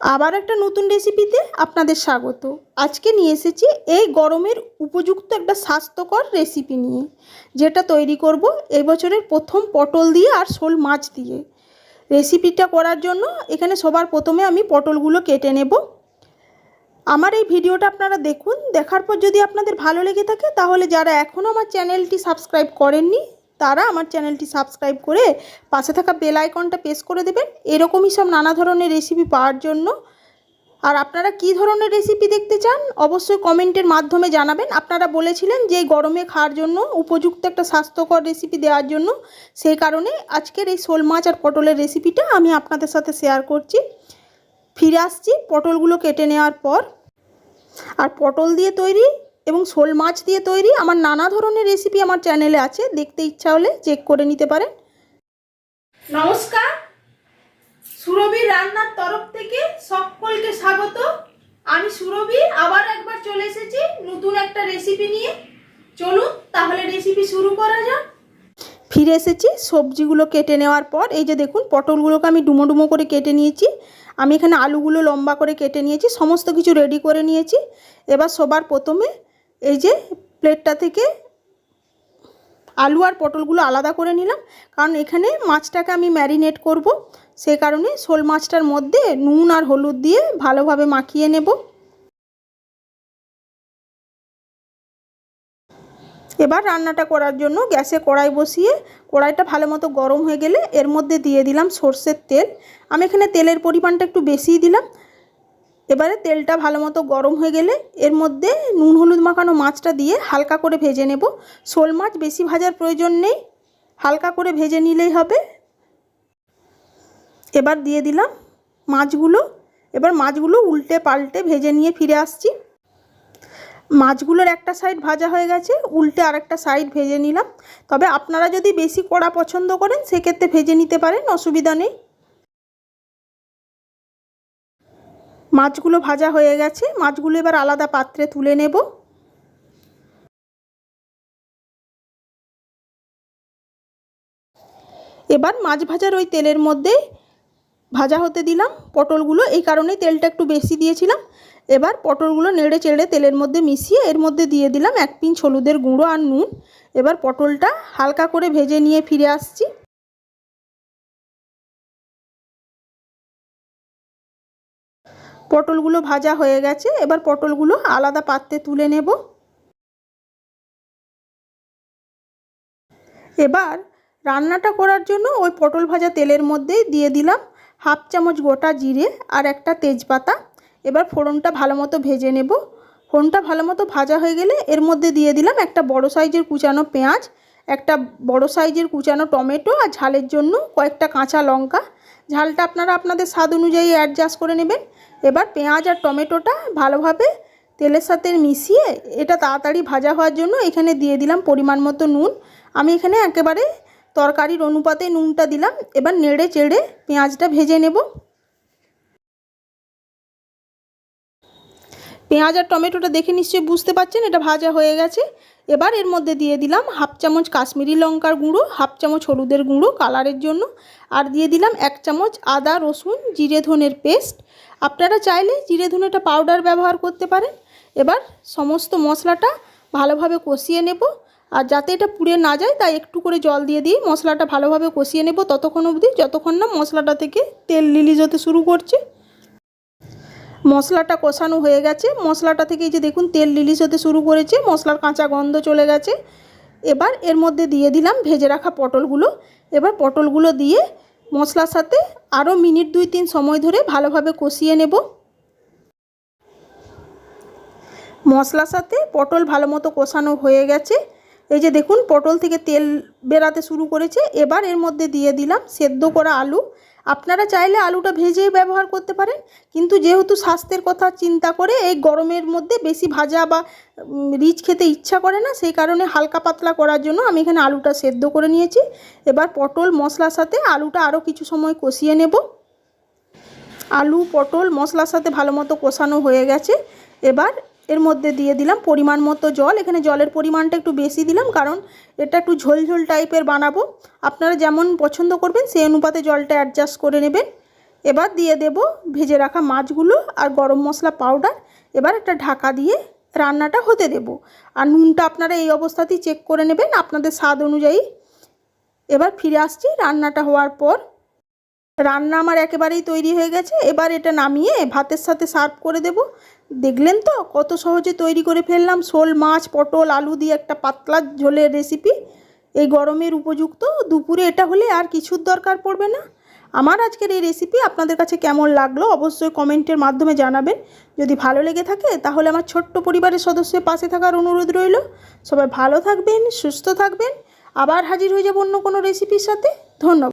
আবার একটা নতুন রেসিপিতে আপনাদের স্বাগত। আজকে নিয়ে এসেছি এই গরমের উপযুক্ত একটা স্বাস্থ্যকর রেসিপি নিয়ে, যেটা তৈরি করব এই বছরের প্রথম পটল দিয়ে আর শোল মাছ দিয়ে। রেসিপিটা করার জন্য এখানে সবার প্রথমে আমি পটলগুলো কেটে নেব। আমার এই ভিডিওটা আপনারা দেখুন, দেখার পর যদি আপনাদের ভালো লেগে থাকে, তাহলে যারা এখনও আমার চ্যানেলটি সাবস্ক্রাইব করেননি তারা আমার চ্যানেলটি সাবস্ক্রাইব করে পাশে থাকা বেল আইকনটা প্রেস করে দেবেন। এরকমই সব নানা ধরনের রেসিপি পাওয়ার জন্য। আর আপনারা কী ধরনের রেসিপি দেখতে চান, অবশ্যই কমেন্টের মাধ্যমে জানাবেন। আপনারা বলেছিলেন যে গরমে খাওয়ার জন্য, উপযুক্ত একটা স্বাস্থ্যকর রেসিপি দেওয়ার জন্য। সেই কারণে আজকের এই শোল মাছ আর পটলের রেসিপিটা আমি আপনাদের সাথে শেয়ার করছি। ফিরে আসছি পটলগুলো কেটে নেওয়ার পর। আর পটল দিয়ে তৈরি এবং শোল মাছ দিয়ে তৈরি আমার নানা ধরনের রেসিপি আমার চ্যানেলে আছে। দেখতে ইচ্ছা হলে চেক করে নিতে পারেন। নমস্কার। সুরভির রান্নার তরফ থেকে সকলকে স্বাগত। আমি সুরভি আবার একবার চলে এসেছি নতুন একটা রেসিপি নিয়ে। চলুন তাহলে রেসিপি শুরু করা যাক। ফিরে এসেছি সবজিগুলো কেটে নেওয়ার পর এই যে দেখুন পটলগুলোকে আমি ডুমো ডুমো করে কেটে নিয়েছি। আমি এখানে আলুগুলো লম্বা করে কেটে নিয়েছি সমস্ত কিছু রেডি করে নিয়েছি। এবার সবার প্রথমে এই যে প্লেটটা থেকে আলু আর পটলগুলো আলাদা করে নিলাম। কারণ এখানে মাছটাকে আমি ম্যারিনেট করব। সেই কারণে শোল মাছটার মধ্যে নুন আর হলুদ দিয়ে ভালোভাবে মাখিয়ে নেব। এবার রান্নাটা করার জন্য গ্যাসে কড়াই বসিয়ে, কড়াইটা ভালো মতো গরম হয়ে গেলে এর মধ্যে দিয়ে দিলাম সর্ষের তেল। আমি এখানে তেলের পরিমাণটা একটু বেশিই দিলাম। এবারে তেলটা ভালো মতো গরম হয়ে গেলে এর মধ্যে নুন, হলুদ মাখানো মাছটা দিয়ে হালকা করে ভেজে নেব। শোল মাছ বেশি ভাজার প্রয়োজন নেই, হালকা করে ভেজে নিলেই হবে। এবার দিয়ে দিলাম মাছগুলো। এবার মাছগুলো উল্টে পাল্টে ভেজে নিয়ে ফিরে আসছি। মাছগুলোর একটা সাইড ভাজা হয়ে গেছে, উল্টে আরেকটা সাইড ভেজে নিলাম। তবে আপনারা যদি বেশি কড়া পছন্দ করেন, সেক্ষেত্রে ভেজে নিতে পারেন, অসুবিধা নেই। মাছগুলো ভাজা হয়ে গেছে। মাছগুলো এবার আলাদা পাত্রে তুলে নেব। এবার মাছ ভাজার ওই তেলের মধ্যে ভাজা হতে দিলাম পটলগুলো। এই কারণেই তেলটা একটু বেশি দিয়েছিলাম। এবার পটলগুলো নেড়ে চেড়ে তেলের মধ্যে মিশিয়ে এর মধ্যে দিয়ে দিলাম এক পিঞ্চ হলুদের গুঁড়ো আর নুন। এবার পটলটা হালকা করে ভেজে নিয়ে ফিরে আসছি। পটলগুলো ভাজা হয়ে গেছে, এবার পটলগুলো আলাদা পাত্রে তুলে নেব। এবার রান্নাটা করার জন্য ওই পটল ভাজা তেলের মধ্যে দিয়ে দিলাম হাফ চামচ গোটা জিরে আর একটা তেজপাতা। এবার ফোড়নটা ভালো মতো ভেজে নেব। ফোড়নটা ভালো মতো ভাজা হয়ে গেলে এর মধ্যে দিয়ে দিলাম একটা বড় সাইজের কুচানো পেঁয়াজ, একটা বড় সাইজের কুচানো টমেটো আর ঝালের জন্য কয়েকটা কাঁচা লঙ্কা। ঝালটা আপনারা আপনাদের স্বাদ অনুযায়ী অ্যাডজাস্ট করে নেবেন। এবার পেঁয়াজ আর টমেটোটা ভালোভাবে তেলের সাথে মিশিয়ে এটা তাড়াতাড়ি ভাজা হওয়ার জন্য এখানে দিয়ে দিলাম পরিমাণ মতো নুন। আমি এখানে একেবারে তরকারির অনুপাতে নুনটা দিলাম। এবার নেড়ে চেড়ে পেঁয়াজটা ভেজে নেব। পেঁয়াজ আর টমেটোটা দেখে নিশ্চয়ই বুঝতে পারছেন, এটা ভাজা হয়ে গেছে। এবার এর মধ্যে দিয়ে দিলাম হাফ চামচ কাশ্মীরি লঙ্কার গুঁড়ো, হাফ চামচ হলুদের গুঁড়ো কালারের জন্য, আর দিয়ে দিলাম এক চামচ আদা, রসুন, জিরে ধনের পেস্ট। আপনারা চাইলে জিরে ধনেটা পাউডার ব্যবহার করতে পারেন। এবার সমস্ত মশলাটা ভালোভাবে কষিয়ে নেব। আর যাতে এটা পুড়ে না যায়, তাই একটু করে জল দিয়ে দিয়ে মশলাটা ভালোভাবে কষিয়ে নেব। ততক্ষণ অবধি, যতক্ষণ না মশলাটা থেকে তেল রিলিজ হতে শুরু করছে। মশলাটা কষানো হয়ে গেছে। মশলাটা থেকে যে দেখুন, তেল রিলিজ হতে শুরু করেছে, মশলার কাঁচা গন্ধ চলে গেছে। এবার এর মধ্যে দিয়ে দিলাম ভেজে রাখা পটলগুলো। এবার পটলগুলো দিয়ে মশলার সাথে আরও মিনিট দুই তিন সময় ধরে ভালোভাবে কষিয়ে নেব। মশলার সাথে পটল ভালো মতো কষানো হয়ে গেছে। এই যে দেখুন, পটল থেকে তেল বেরাতে শুরু করেছে। এবার এর মধ্যে দিয়ে দিলাম সেদ্ধ করা আলু। আপনারা চাইলে আলুটা ভেজেই ব্যবহার করতে পারেন, কিন্তু যেহেতু স্বাস্থ্যের কথা চিন্তা করে এই গরমের মধ্যে বেশি ভাজা বা রিচ খেতে ইচ্ছা করে না, সেই কারণে হালকা পাতলা করার জন্য আমি এখানে আলুটা সেদ্ধ করে নিয়েছি। এবার পটল মশলার সাথে আলুটা আরও কিছু সময় কষিয়ে নেব। আলু, পটল, মশলার সাথে ভালো মতো কষানো হয়ে গেছে। এবার এর মধ্যে দিয়ে দিলাম পরিমাণ মতো জল। এখানে জলের পরিমাণটা একটু বেশি দিলাম, কারণ এটা একটু ঝোল ঝোল টাইপের বানাবো। আপনারা যেমন পছন্দ করবেন, সেই অনুপাতে জলটা অ্যাডজাস্ট করে নেবেন। এবার দিয়ে দেব ভেজে রাখা মাছগুলো আর গরম মশলা পাউডার এবার একটা ঢাকা দিয়ে রান্নাটা হতে দেব। আর নুনটা আপনারা এই অবস্থাতেই চেক করে নেবেন আপনাদের স্বাদ অনুযায়ী। এবার ফিরে আসছি রান্নাটা হওয়ার পর। রান্না আমার একেবারেই তৈরি হয়ে গেছে। এবার এটা নামিয়ে ভাতের সাথে সার্ভ করে দেব। দেখলেন তো? কত সহজে তৈরি করে ফেললাম। শোল, মাছ, পটল, আলু দিয়ে একটা পাতলা ঝোলের রেসিপি এই গরমের উপযুক্ত। দুপুরে এটা হলে আর কিছুর দরকার পড়বে না। আমার আজকের এই রেসিপি আপনাদের কাছে কেমন লাগল অবশ্যই কমেন্টের মাধ্যমে জানাবেন। যদি ভালো লেগে থাকে, তাহলে আমার ছোট্ট পরিবারের সদস্যের পাশে থাকার অনুরোধ রইল। সবাই ভালো থাকবেন, সুস্থ থাকবেন। আবার হাজির হয়ে যাব অন্য কোনো রেসিপির সাথে। ধন্যবাদ।